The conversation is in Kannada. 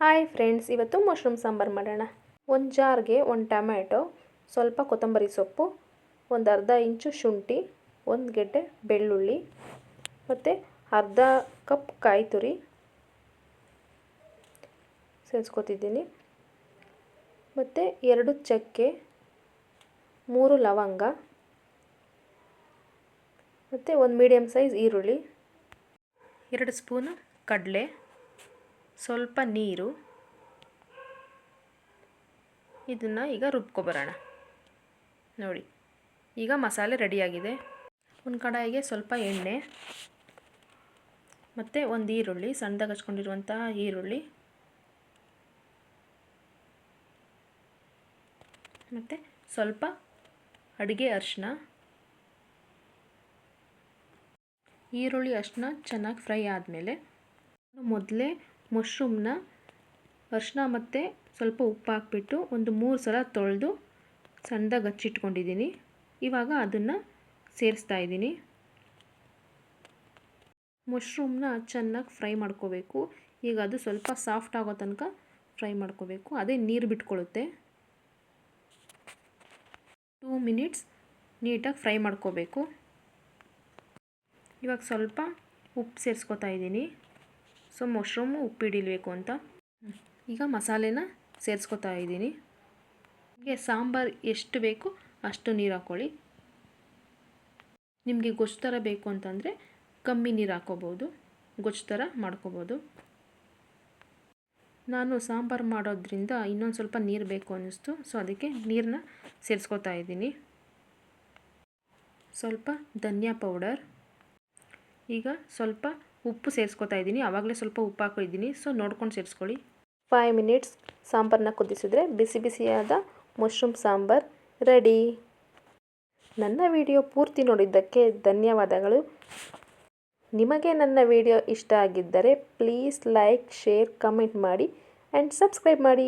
ಹಾಯ್ ಫ್ರೆಂಡ್ಸ್, ಇವತ್ತು ಮಶ್ರೂಮ್ ಸಾಂಬಾರು ಮಾಡೋಣ. ಒಂದು ಜಾರ್ಗೆ ಒಂದು ಟೊಮ್ಯಾಟೊ, ಸ್ವಲ್ಪ ಕೊತ್ತಂಬರಿ ಸೊಪ್ಪು, ಒಂದು ಅರ್ಧ ಇಂಚು ಶುಂಠಿ, ಒಂದು ಗೆಡ್ಡೆ ಬೆಳ್ಳುಳ್ಳಿ, ಮತ್ತು ಅರ್ಧ ಕಪ್ ಕಾಯಿ ತುರಿ ಸೇರಿಸ್ಕೊತಿದ್ದೀನಿ. ಮತ್ತು ಎರಡು ಚಕ್ಕೆ ಮೂರು ಲವಂಗ, ಮತ್ತು ಒಂದು ಮೀಡಿಯಮ್ ಸೈಜ್ ಈರುಳ್ಳಿ, ಎರಡು ಸ್ಪೂನು ಕಡಲೆ ಸ್ವಲ್ಪ ನೀರು. ಇದನ್ನು ಈಗ ರುಬ್ಕೊಬರೋಣ ನೋಡಿ, ಈಗ ಮಸಾಲೆ ರೆಡಿಯಾಗಿದೆ. ಒಂದು ಕಡಾಯಿಗೆ ಸ್ವಲ್ಪ ಎಣ್ಣೆ, ಮತ್ತು ಒಂದು ಈರುಳ್ಳಿ, ಸಣ್ಣದಾಗಿ ಹಚ್ಕೊಂಡಿರುವಂತಹ ಈರುಳ್ಳಿ, ಮತ್ತು ಸ್ವಲ್ಪ ಅಡುಗೆ ಅರಿಶಿನ ಈರುಳ್ಳಿ ಅರಿಶಿನ ಚೆನ್ನಾಗಿ ಫ್ರೈ ಆದಮೇಲೆ ಮೊದಲೇ ಮಶ್ರೂಮ್ನ ಅರಿಶಿನ ಮತ್ತು ಸ್ವಲ್ಪ ಉಪ್ಪು ಹಾಕ್ಬಿಟ್ಟು ಒಂದು ಮೂರು ಸಲ ತೊಳೆದು ಸಣ್ಣದಾಗಿ ಹಚ್ಚಿಟ್ಕೊಂಡಿದ್ದೀನಿ. ಇವಾಗ ಅದನ್ನು ಸೇರಿಸ್ತಾ ಇದ್ದೀನಿ. ಮಶ್ರೂಮ್ನ ಚೆನ್ನಾಗಿ ಫ್ರೈ ಮಾಡ್ಕೋಬೇಕು. ಈಗ ಅದು ಸ್ವಲ್ಪ ಸಾಫ್ಟ್ ಆಗೋ ತನಕ ಫ್ರೈ ಮಾಡ್ಕೋಬೇಕು. ಅದೇ ನೀರು ಬಿಟ್ಕೊಳ್ಳುತ್ತೆ. ಟೂ ಮಿನಿಟ್ಸ್ ನೀಟಾಗಿ ಫ್ರೈ ಮಾಡ್ಕೋಬೇಕು. ಇವಾಗ ಸ್ವಲ್ಪ ಉಪ್ಪು ಸೇರಿಸ್ಕೊತಾ ಇದ್ದೀನಿ. ಸೊ ಮಶ್ರೂಮು ಉಪ್ಪು ಹಿಡಿಲ್ಬೇಕು ಅಂತ. ಈಗ ಮಸಾಲೆನ ಸೇರಿಸ್ಕೊತಾ ಇದ್ದೀನಿ. ನಿಮಗೆ ಸಾಂಬಾರು ಎಷ್ಟು ಬೇಕು ಅಷ್ಟು ನೀರು ಹಾಕ್ಕೊಳ್ಳಿ. ನಿಮಗೆ ಗೊಜ್ಜು ಥರ ಬೇಕು ಅಂತಂದರೆ ಕಮ್ಮಿ ನೀರು ಹಾಕ್ಕೋಬೋದು. ಗೊಜ್ಜು ಥರ ಮಾಡ್ಕೋಬೋದು. ನಾನು ಸಾಂಬಾರು ಮಾಡೋದ್ರಿಂದ ಇನ್ನೊಂದು ಸ್ವಲ್ಪ ನೀರು ಬೇಕು ಅನ್ನಿಸ್ತು. ಸೊ ಅದಕ್ಕೆ ನೀರನ್ನ ಸೇರಿಸ್ಕೊತಾ ಇದ್ದೀನಿ. ಸ್ವಲ್ಪ ಧನಿಯಾ ಪೌಡರ್. ಈಗ ಸ್ವಲ್ಪ ಉಪ್ಪು ಸೇರಿಸ್ಕೊತಾ ಇದ್ದೀನಿ. ಆವಾಗಲೇ ಸ್ವಲ್ಪ ಉಪ್ಪು ಹಾಕಿದ್ದೀನಿ ಸೊ, ನೋಡ್ಕೊಂಡು ಸೇರಿಸ್ಕೊಳ್ಳಿ. ಫೈವ್ ಮಿನಿಟ್ಸ್ ಸಾಂಬಾರನ್ನ ಕುದಿಸಿದ್ರೆ ಬಿಸಿ ಬಿಸಿಯಾದ ಮಶ್ರೂಮ್ ಸಾಂಬಾರ್ ರೆಡಿ ನನ್ನ ವಿಡಿಯೋ ಪೂರ್ತಿ ನೋಡಿದ್ದಕ್ಕೆ ಧನ್ಯವಾದಗಳು. ನಿಮಗೆ ನನ್ನ ವಿಡಿಯೋ ಇಷ್ಟ ಆಗಿದ್ದರೆ ಪ್ಲೀಸ್ ಲೈಕ್ ಶೇರ್ ಕಮೆಂಟ್ ಮಾಡಿ ಆ್ಯಂಡ್ ಸಬ್ಸ್ಕ್ರೈಬ್ ಮಾಡಿ.